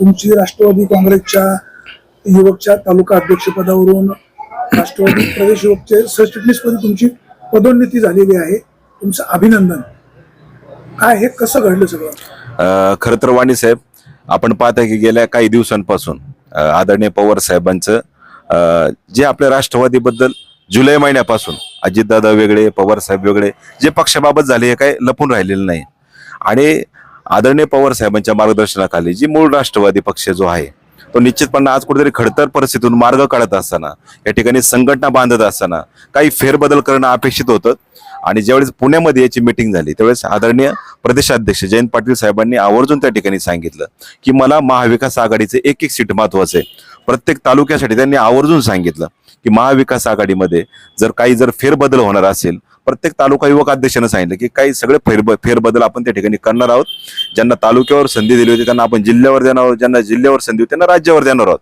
तुमची राष्ट्रवादी काँग्रेसच्या युवकच्या तालुका अध्यक्षपदावरून राष्ट्रवादी प्रदेश युवकचे सरचिटणीसपदी तुमची पदोन्नती झालेली आहे. तुमचं अभिनंदन. काय हे कसं घडलं सगळं? खर खरं तर वाणी साहेब आपण पाहता की गेल्या काही दिवसांपासून आदरणीय पवार साहेबांचं जे आपल्या राष्ट्रवादीबद्दल जुलै महिन्यापासून अजितदादा वेगळे पवार साहेब वेगळे जे पक्षाबाबत झाले हे काही लपून राहिलेलं नाही. आणि आदरणीय पवार साहेबांच्या मार्गदर्शनाखाली जी मूळ राष्ट्रवादी पक्ष जो आहे तो निश्चितपणे आज कुठेतरी खडतर परिस्थितीतून मार्ग काढत असताना या ठिकाणी संघटना बांधत असताना काही फेरबदल करणं अपेक्षित होतं. आणि ज्यावेळेस पुण्यामध्ये याची मिटिंग झाली त्यावेळेस आदरणीय प्रदेशाध्यक्ष जयंत पाटील साहेबांनी आवर्जून त्या ठिकाणी सांगितलं की मला महाविकास आघाडीचे एक एक सीट महत्वाचं आहे. प्रत्येक तालुक्यासाठी त्यांनी आवर्जून सांगितलं की महाविकास आघाडीमध्ये जर काही जर फेरबदल होणार असेल प्रत्येक तालुका युवक अध्यक्षानं सांगितलं की काही सगळे फेरब फेरबदल आपण त्या ठिकाणी करणार आहोत. ज्यांना तालुक्यावर संधी दिली होती त्यांना आपण जिल्ह्यावर देणार आहोत. ज्यांना जिल्ह्यावर संधी होती त्यांना राज्यावर देणार आहोत.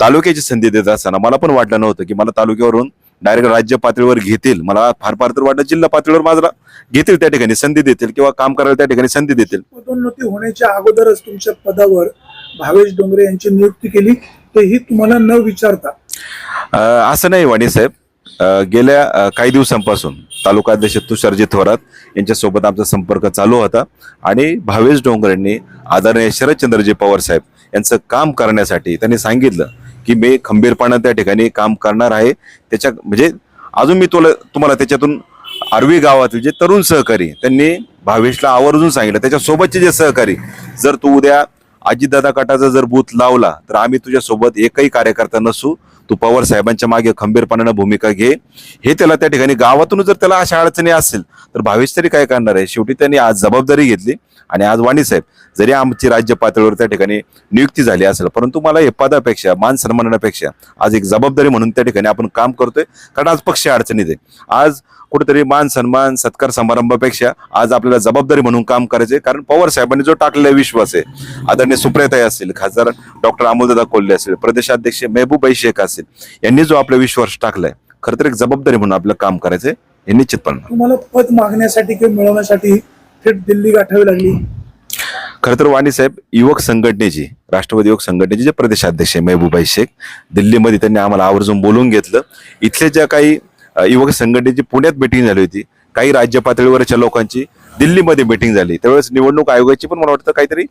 तालुक्याची संधी देत असताना मला पण वाटलं नव्हतं की मला तालुक्यावरून डायरेक्ट राज्य पातळीवर घेतील. मला फार फार तर वाटलं जिल्हा पातळीवर माझा घेतील त्या ठिकाणी संधी देतील किंवा काम करायला त्या ठिकाणी संधी देतील. पदोन्नती होण्याच्या अगोदरच तुमच्या पदावर भावेश डोंगरे यांची नियुक्ती केली तेही तुम्हाला न विचारता. असं नाही वाणी साहेब. गेल्या काही दिवसांपासून तालुका अध्यक्ष तुषारजी थोरात यांच्यासोबत आमचा संपर्क चालू होता. आणि भावेश डोंगरेंनी आदरणीय शरदचंद्रजी पवार साहेब यांचं काम करण्यासाठी त्यांनी सांगितलं की मी खंबीरपणा त्या ठिकाणी काम करणार आहे. त्याच्या म्हणजे अजून मी तुला तुम्हाला त्याच्यातून आर्वी गावातील जे तरुण सहकारी त्यांनी भावेशला आवर्जून सांगितलं. त्याच्यासोबतचे जे सहकारी जर तू उद्या अजितदादा गटाचा जर बूथ लावला तर आम्ही तुझ्यासोबत एकही कार्यकर्ता नसू. तू पवार साहेबांच्या मागे खंबीरपणानं भूमिका घे. हे त्याला त्या ठिकाणी गावातून जर त्याला अशा अडचणी असेल तर भावेश तरी काय करणार आहे? शेवटी त्यांनी आज जबाबदारी घेतली. आणि आज वाणी साहेब जरी आमची राज्य पातळीवर त्या ठिकाणी नियुक्ती झाली असेल परंतु मला हे पदापेक्षा मान सन्मानापेक्षा आज एक जबाबदारी म्हणून त्या ठिकाणी आपण काम करतोय कारण आज पक्ष अडचणीत आहे. आज कुठेतरी मान सन्मान सत्कार समारंभापेक्षा आज आपल्याला जबाबदारी म्हणून काम करायचे कारण पवार साहेबांनी जो टाकलेला विश्वास आहे आदरणीय सुप्रियताई असतील खासदार डॉक्टर अमोलदादा कोल्हे असतील प्रदेशाध्यक्ष मेहबूबाई शेख असतील यांनी जो आपला विश्वास टाकलाय खरं तर एक जबाबदारी म्हणून आपलं काम करायचंय हे निश्चितपणे. तुम्हाला पद मागण्यासाठी किंवा मिळवण्यासाठी थेट दिल्ली गाठावी लागली. खरं तर वाणी साहेब युवक संघटनेची राष्ट्रवादी युवक संघटनेचे जे प्रदेशाध्यक्ष आहे मेहबूबाई शेख दिल्लीमध्ये त्यांनी आम्हाला आवर्जून बोलवून घेतलं. इथले ज्या काही युवक संघटनेची पुण्यात मिटिंग झाली होती काही राज्य पातळीवरच्या लोकांची दिल्लीमध्ये मिटिंग झाली. त्यावेळेस निवडणूक आयोगाची पण मला वाटतं काहीतरी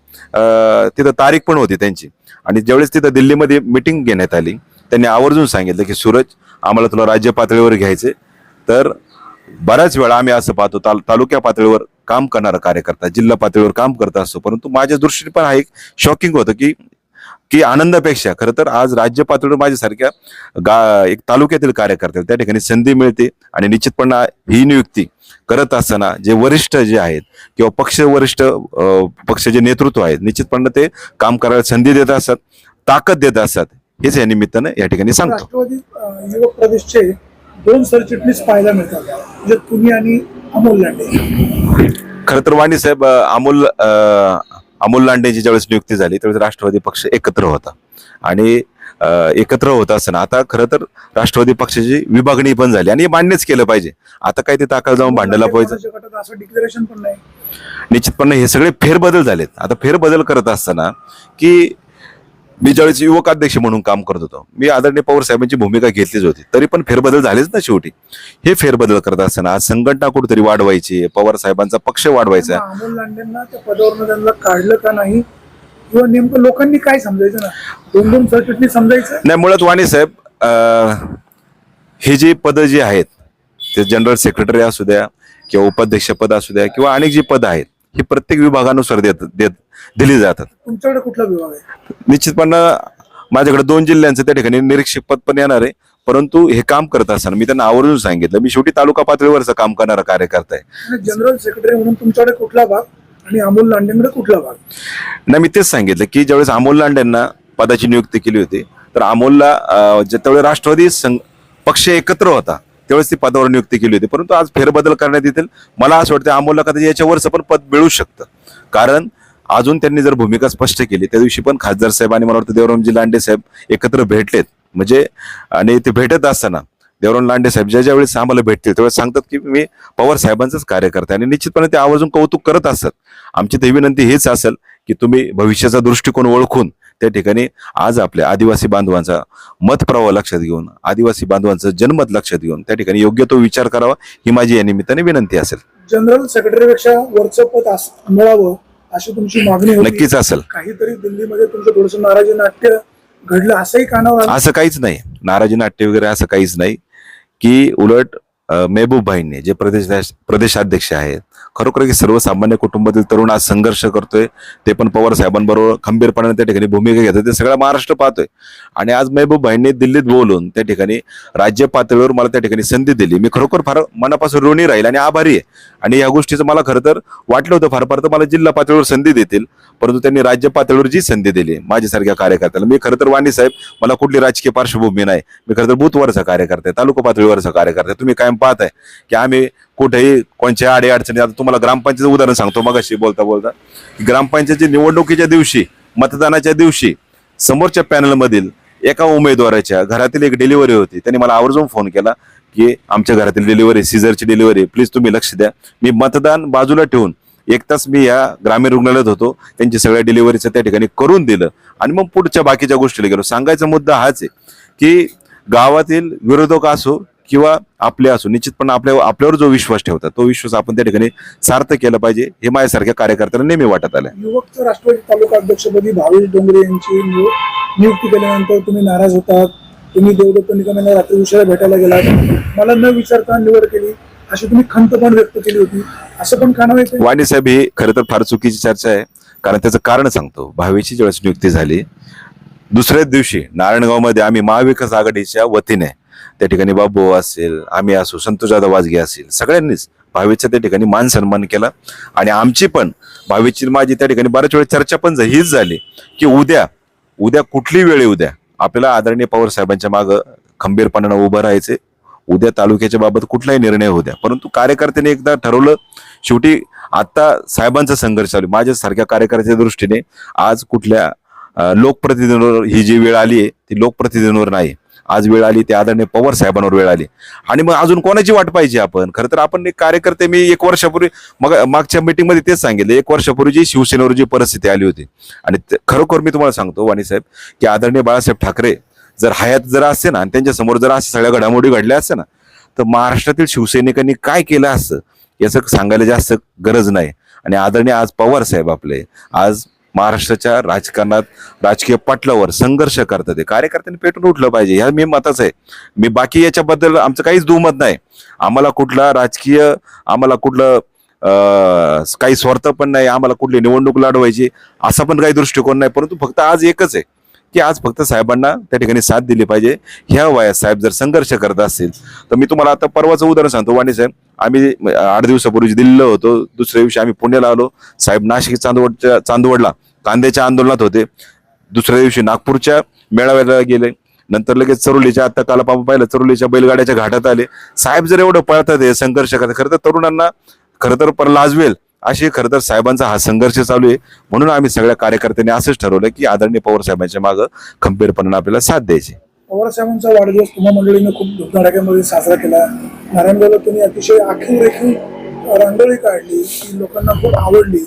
तिथं तारीख पण होती त्यांची. आणि ज्यावेळेस तिथं दिल्लीमध्ये मिटिंग घेण्यात आली त्यांनी आवर्जून सांगितलं की सूरज आम्हाला तुला राज्य पातळीवर घ्यायचे तर बऱ्याच वेळा आम्ही असं पाहतो ताल तालुक्या पातळीवर काम करणारा कार्यकर्ता जिल्हा पातळीवर काम करत असतो. परंतु माझ्या दृष्टीने पण हा एक शॉकिंग होतं की की आनंदापेक्षा खरं तर आज राज्य पातळीवर माझ्यासारख्या गा एक तालुक्यातील कार्यकर्त्याला त्या ठिकाणी संधी मिळते आणि निश्चितपणे ही नियुक्ती करत असताना जे वरिष्ठ जे आहेत किंवा पक्ष वरिष्ठ अं, पक्षाचे नेतृत्व आहेत निश्चितपणे ते काम करायला संधी देत असतात ताकद देत असतात हेच या निमित्तानं या ठिकाणी सांगतो. युवक प्रदेशचे दोन सरचिटणीस पाहायला मिळतात. म्हणजे तुम्ही आणि अमोल लांडे. खरं तर वाणी साहेब अमोल अमोल लांडेची ज्यावेळेस नियुक्ती झाली त्यावेळेस राष्ट्रवादी पक्ष एकत्र होता. आणि एकत्र होत असताना आता खरं तर राष्ट्रवादी पक्षाची विभागणी पण झाली आणि हे मान्यच केलं पाहिजे. आता काय ते ताकाला जाऊन भांडायला पाहिजे कोणाच्या गटात असं डिक्लेरेशन पण नाही. निश्चितपणे हे सगळे फेरबदल झालेत. आता फेरबदल करत असताना की मी ज्यावेळेस युवक अध्यक्ष म्हणून काम करत होतो मी आदरणीय पवार साहेबांची भूमिका घेतलीच होती. तरी पण फेरबदल झालेच ना शेवटी. हे फेरबदल करत असताना आज संघटना कुठेतरी वाढवायची पवार साहेबांचा पक्ष वाढवायचा. काढलं का नाही? किंवा नेमकं लोकांनी काय समजायचं ना? दोन दोन सरचिटणीस समजायचं? नाही मुळात वाणी साहेब हे जे पदं जी आहेत ते जनरल सेक्रेटरी असू द्या किंवा उपाध्यक्ष पद असू द्या किंवा अनेक जी पदं आहेत ही प्रत्येक विभागानुसार देत देत दिली जातात. तुमच्याकडे कुठला विभाग आहे? निश्चितपणे माझ्याकडे दोन जिल्ह्यांचं त्या ठिकाणी निरीक्षक पद पण येणार आहे. परंतु हे काम करत असताना मी त्यांना आवर्जून सांगितलं. मी शेवटी तालुका पातळीवरचं काम करणारा कार्यकर्ता आहे. जनरल सेक्रेटरी म्हणून तुमच्याकडे कुठला भाग आणि अमोल लांडेंकडे कुठला भाग? नाही मी तेच सांगितलं की ज्यावेळेस अमोल लांडेंना पदाची नियुक्ती केली होती तर अमोलला अं, जे- त्यावेळी राष्ट्रवादी संघ पक्ष एकत्र होता. त्यावेळेस ती पदावर नियुक्ती केली होती. परंतु आज फेरबदल करण्यात येतील. मला असं वाटतं अमोलला कदाचित याच्यावरचं पण पद मिळू शकतं. कारण अजून त्यांनी जर भूमिका स्पष्ट केली त्या दिवशी पण खासदार साहेब आणि मला वाटतं देवरामजी लांडे साहेब एकत्र भेटलेत. म्हणजे आणि ते भेटत असताना देवराम लांडे साहेब ज्या ज्या वेळेस आम्हाला भेटतील त्यावेळेस सांगतात की मी पवार साहेबांचंच कार्य करते आणि निश्चितपणे ते आवर्जून कौतुक करत असतात आमची ते विनंती हेच असेल की तुम्ही भविष्याचा दृष्टिकोन ओळखून त्या ठिकाणी आज आपल्या आदिवासी बांधवांचा मतप्रवाह लक्षात घेऊन आदिवासी बांधवांचं जनमत लक्षात घेऊन त्या ठिकाणी योग्य तो विचार करावा ही माझी या निमित्ताने विनंती असेल. जनरल सेक्रेटरीपेक्षा वरचं पद मिळावं अशी तुमची मागणी नक्कीच असेल. काहीतरी दिल्लीमध्ये तुमचं थोडस नाराजी नाट्य घडलं असंही कानावर. असं काहीच नाही. नाराजी नाट्य वगैरे असं काहीच नाही. की उलट मेहबूब भाईंनी जे प्रदेश प्रदेशाध्यक्ष आहेत खरोखर की सर्वसामान्य कुटुंबातील तरुण आज संघर्ष करतोय. ते पण पवार साहेबांबरोबर खंबीरपणाने त्या ठिकाणी भूमिका घेतोय. ते सगळा महाराष्ट्र पाहतोय. आणि आज मेहबूब भाईंनी दिल्लीत बोलून त्या ठिकाणी राज्य पातळीवर मला त्या ठिकाणी संधी दिली. मी खरोखर फार मनापासून ऋणी राहील आणि आभारी आहे. आणि या गोष्टीचं मला खरं तर वाटलं होतं फार फार तर मला जिल्हा पातळीवर संधी देतील. परंतु त्यांनी राज्य पातळीवर जी संधी दिली माझ्यासारख्या कार्यकर्त्याला. मी खरं तर वाणी साहेब मला कुठली राजकीय पार्श्वभूमी नाही. मी खरं तर बूथवरचा कार्यकर्ता आहे तालुका पातळीवरचा कार्यकर्ता आहे. तुम्ही कायम पाहताय की आम्ही कुठेही कोणच्या आडे अडचणी आता तुम्हाला ग्रामपंचायत उदाहरण सांगतो मगाशी बोलता बोलता. की ग्रामपंचायतच्या निवडणुकीच्या दिवशी मतदानाच्या दिवशी समोरच्या पॅनलमधील एका उमेदवाराच्या घरातील एक डिलिव्हरी होती. त्यांनी मला आवर्जून फोन केला की आमच्या घरातील डिलिव्हरी सिझरची डिलिव्हरी प्लीज तुम्ही लक्ष द्या. मी मतदान बाजूला ठेवून एक तास मी या ग्रामीण रुग्णालयात होतो. त्यांची सगळ्या डिलिव्हरीचं त्या ठिकाणी करून दिलं. आणि मग पुढच्या बाकीच्या गोष्टीला गेलो. सांगायचा मुद्दा हाच आहे की गावातील विरोधक असो किंवा आपले असो निश्चितपणे आपल्या आपल्यावर जो विश्वास ठेवतात तो विश्वास आपण त्या ठिकाणी सार्थ केला पाहिजे हे माझ्यासारख्या कार्यकर्त्यांना नेहमी वाटत आलं युवकचं राष्ट्रवादी तालुका अध्यक्षपदी भावेश डोंगरे यांची नियुक्ती केल्यानंतर तुम्ही नाराज होतात. तुम्ही देवदत्त निकम यांना रात्री उशिरा भेटायला गेलात. मला न विचारता निवड केली अशी तुम्ही खंत पण व्यक्त केली होती. असं पण येतं वाणी साहेब ही खरं तर फार चुकीची चर्चा आहे. कारण त्याचं कारण सांगतो. भावेची ज्यावेळेस नियुक्ती झाली दुसऱ्याच दिवशी नारायणगावमध्ये आम्ही महाविकास आघाडीच्या वतीने त्या ठिकाणी बाबू असेल आम्ही असो संतोष जाधव वाजगे असेल सगळ्यांनीच भावेचा त्या ठिकाणी मान सन्मान केला. आणि आमची पण भावेची माझी त्या ठिकाणी बऱ्याच वेळा चर्चा पण हीच झाली की उद्या उद्या कुठली वेळ येऊ द्या आपल्याला आदरणीय पवार साहेबांच्या मागं खंबीरपणानं उभं राहायचे उद्या तालुक्याच्या बाबत कुठलाही निर्णय होऊ द्या. परंतु कार्यकर्त्यांनी एकदा ठरवलं शेवटी आता साहेबांचा संघर्ष चालू माझ्यासारख्या कार्यकर्त्याच्या दृष्टीने आज कुठल्या लोकप्रतिनिधींवर ही जी वेळ आली आहे ती लोकप्रतिनिधींवर नाही. आज वेळ आली ते आदरणीय पवार साहेबांवर वेळ आली. आणि मग अजून कोणाची वाट पाहिजे आपण? खरं तर आपण एक कार्यकर्ते मी एक वर्षापूर्वी मग मागच्या मीटिंगमध्ये तेच सांगितलं. एक वर्षापूर्वी जी शिवसेनेवर जी परिस्थिती आली होती. आणि खरोखर मी तुम्हाला सांगतो वाणी साहेब की आदरणीय बाळासाहेब ठाकरे जर हयात जर असते ना आणि त्यांच्यासमोर जर अशा सगळ्या घडामोडी घडल्या असत्या ना तर महाराष्ट्रातील शिवसैनिकांनी काय केलं असतं? याचं सांगायला जास्त गरज नाही. आणि आदरणीय आज पवार साहेब आपले. आज महाराष्ट्राच्या राजकारणात राजकीय पटलावर संघर्ष करतात ते कार्यकर्त्यांनी पेटून उठलं पाहिजे ह्या मी मतच आहे. मी बाकी याच्याबद्दल आमचं काहीच दुमत नाही. आम्हाला कुठला राजकीय आम्हाला कुठलं काही स्वार्थ पण नाही आम्हाला कुठली निवडणूक लढवायची असा पण काही दृष्टिकोन नाही परंतु फक्त आज एकच आहे. की आज फक्त साहेबांना त्या ठिकाणी साथ दिली पाहिजे. ह्या वयात साहेब जर संघर्ष करत असतील तर मी तुम्हाला आता परवाचं उदाहरण सांगतो. वाणी साहेब आम्ही आठ दिवसापूर्वी दिल्लीला होतो. दुसऱ्या दिवशी आम्ही पुण्याला आलो. साहेब नाशिक चांदवडच्या चांदवडला कांद्याच्या आंदोलनात होते. दुसऱ्या दिवशी नागपूरच्या मेळाव्याला गेले. नंतर लगेच चरोलीच्या आता काल पाहून पाहिलं चरोलीच्या बैलगाड्याच्या घाटात आले. साहेब जर एवढं पळतात हे संघर्ष करतात खरं तर तरुणांना खरं तर लाजवेल. अशी खरं तर साहेबांचा हा संघर्ष चालू आहे. म्हणून आम्ही सगळ्या कार्यकर्त्यांनी असंच ठरवलं की आदरणीय पवार साहेबांच्या मागं खंबीरपणानं आपल्याला साथ द्यायची. पवार साहेबांचा वाढदिवस तुम्हा मंडळीने खूप धुमधडाक्यामध्ये साजरा केला. नारायणगावला तुम्ही अतिशय आखीव रेखीव रांगोळी काढली ती लोकांना खूप आवडली.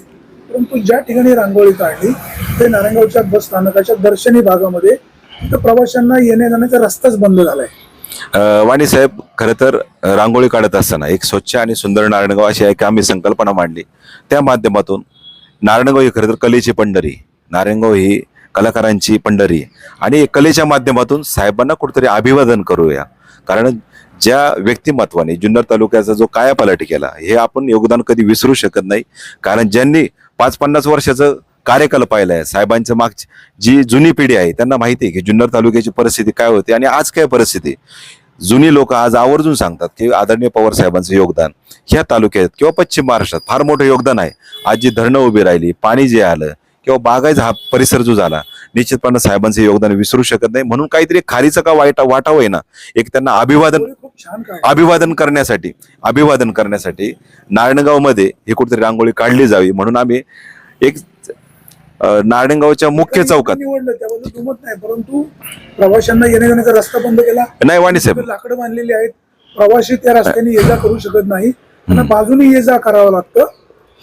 परंतु ज्या ठिकाणी रांगोळी काढली ते नारायणगावच्या बस स्थानकाच्या दर्शनी भागामध्ये तिथं प्रवाशांना येण्या जाण्याचा रस्ताच बंद झालाय. आहे वाणी साहेब खरं तर रांगोळी काढत असताना एक स्वच्छ आणि सुंदर नारायणगाव अशी एक आम्ही संकल्पना मांडली. त्या माध्यमातून नारायणगाव ही खरं तर कलेची पंढरी. नारायणगाव ही कलाकारांची पंढरी. आणि कलेच्या माध्यमातून साहेबांना कुठेतरी अभिवादन करूया. कारण ज्या व्यक्तिमत्वाने जुन्नर तालुक्याचा जो कायापालट केला हे आपण योगदान कधी विसरू शकत नाही. कारण ज्यांनी पाच पन्नास वर्षाचं कार्यकाल पाहिलंय साहेबांचं मागची जी जुनी पिढी आहे त्यांना माहिती आहे की जुन्नर तालुक्याची परिस्थिती काय होती आणि आज काय परिस्थिती जुनी लोक आज आवर्जून सांगतात की आदरणीय पवार साहेबांचं योगदान ह्या तालुक्यात किंवा पश्चिम महाराष्ट्रात फार मोठं योगदान आहे. आज जी धरणं उभी राहिली पाणी जे आलं किंवा बागायचा हा परिसर जो झाला निश्चितपणे साहेबांचं योगदान विसरू शकत नाही. म्हणून काहीतरी खारीचं का वाईट वाटावं आहे ना? एक त्यांना अभिवादन अभिवादन करण्यासाठी अभिवादन करण्यासाठी नारायणगावमध्ये ही कुठेतरी रांगोळी काढली जावी. म्हणून आम्ही एक नारायणगावच्या मुख्य चौकात. निवडलं त्याबद्दल दुमत नाही परंतु प्रवाशांना येण्या जाण्याचा रस्ता बंद केला. नाही वाणी साहेब. लाकडं बांधलेली आहेत. प्रवासी त्या रस्त्याने ये जा करू शकत नाही. त्यांना बाजूने ये जा करावं लागतं.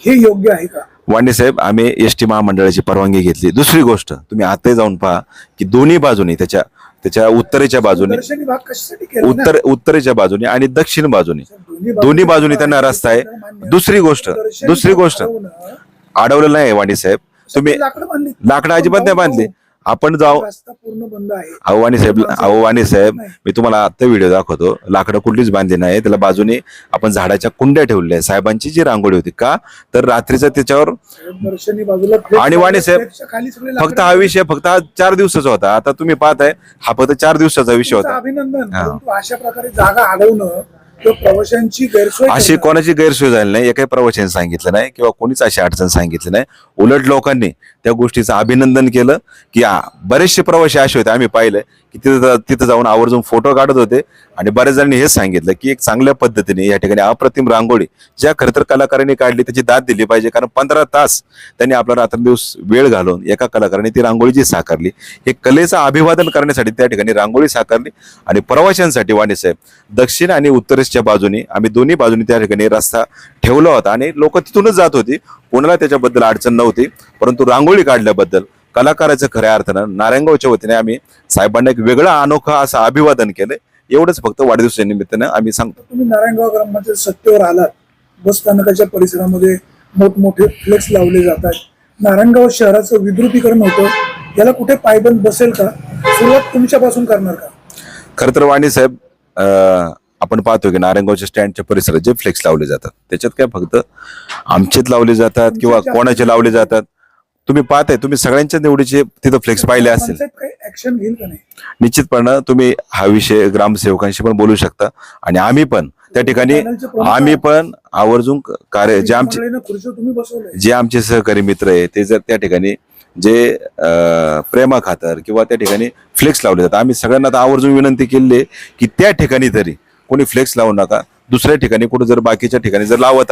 हे योग्य आहे का? वाणी साहेब आम्ही एस टी महामंडळाची परवानगी घेतली. दुसरी गोष्ट तुम्ही आताही जाऊन पहा की दोन्ही बाजूनी त्याच्या त्याच्या उत्तरेच्या बाजूने? उत्तर उत्तरेच्या बाजूने आणि दक्षिण बाजूने. दोन्ही बाजूनी त्यांना रस्ता आहे. दुसरी गोष्ट दुसरी गोष्ट अडवलेलं नाही वाणी साहेब. तुम्ही लाकडं बांधली. लाकडं अजिबात नाही बांधली. आपण जाऊ. रस्ता पूर्ण बंद आहे. आव्हानी साहेब आव्हानी साहेब मी तुम्हाला आता व्हिडिओ दाखवतो. लाकडं कुठलीच बांधली नाही. त्याला बाजूने आपण झाडाच्या कुंड्या ठेवल्या आहे साहेबांची जी रांगोळी होती का तर रात्रीचं त्याच्यावर दर्शनी बाजूला flex आणि वाणी साहेब, flex खाली सगळे फक्त लाकडं हा विषय फक्त हा चार दिवसाचा होता. आता तुम्ही पाहताय हा फक्त चार दिवसाचा विषय तुमचं होता. अभिनंदन. हा. परंतु अशा प्रकारे जागा अडवणं किंवा प्रवाशांची गैरसोय अशी कोणाची गैरसोय झाली नाही? एकाही प्रवचन सांगितलं नाही किंवा कोणीच अशी अडचण सांगितली नाही. उलट लोकांनी त्या गोष्टीचं अभिनंदन केलं की बरेचसे प्रवासी असे होते आम्ही पाहिलं. की तिथं तिथं जाऊन आवर्जून फोटो काढत होते. आणि बऱ्याच जणांनी हेच सांगितलं की एक चांगल्या पद्धतीने या ठिकाणी अप्रतिम रांगोळी ज्या खरं तर कलाकारांनी काढली त्याची दाद दिली पाहिजे. कारण पंधरा तास त्यांनी आपला रात्रंदिवस वेळ घालून एका कलाकाराने ती रांगोळी जी साकारली हे कलेचं अभिवादन करण्यासाठी त्या ठिकाणी रांगोळी साकारली. आणि प्रवाशांसाठी वाणी साहेब दक्षिण आणि उत्तरेच्या बाजूने आम्ही दोन्ही बाजूने त्या ठिकाणी रस्ता ठेवला होता. आणि लोक तिथूनच जात होती. कोणाला त्याच्याबद्दल अडचण नव्हती. परंतु रांगोळी काढल्याबद्दल कलाकाराचं खऱ्या अर्थानं नारायणगावच्या वतीने आम्ही साहेबांना एक वेगळा अनोखा असं अभिवादन केलं एवढंच फक्त वाढदिवसाच्या निमित्तानं आम्ही सांगतो. तुम्ही नारायणगाव ग्रामपंचायत सत्तेवर आलात. बस स्थानकाच्या परिसरामध्ये मोठमोठे फ्लेक्स लावले जातात नारायणगाव शहराचं विद्रुपीकरण होतं. याला कुठे पायबंद बसेल का? सुरुवात तुमच्यापासून करणार का? खरं तर वाणी साहेब आपण पाहतो की नारायणगावच्या स्टँडच्या परिसरात जे फ्लेक्स लावले जातात त्याच्यात काय फक्त आमचेच लावले जातात किंवा कोणाचे लावले जातात? तुम्ही पाहताय तुम्ही सगळ्यांच्या निवडीचे तिथं फ्लेक्स पाहिले असतील पंचायत काही ऍक्शन घेईल का नाही? निश्चितपणे तुम्ही हा विषय ग्रामसेवकांशी पण बोलू शकता. आणि आम्ही पण त्या ठिकाणी आम्ही पण आवर्जून कार्य जे आमचे जे आमचे सहकारी मित्र आहे ते जर त्या ठिकाणी जे प्रेमा खातर किंवा त्या ठिकाणी फ्लेक्स लावले जातात. आम्ही सगळ्यांना आवर्जून विनंती केली आहे की त्या ठिकाणी तरी कोणी फ्लेक्स लावू नका. दुसऱ्या ठिकाणी कुठे जर बाकीच्या ठिकाणी जर लावत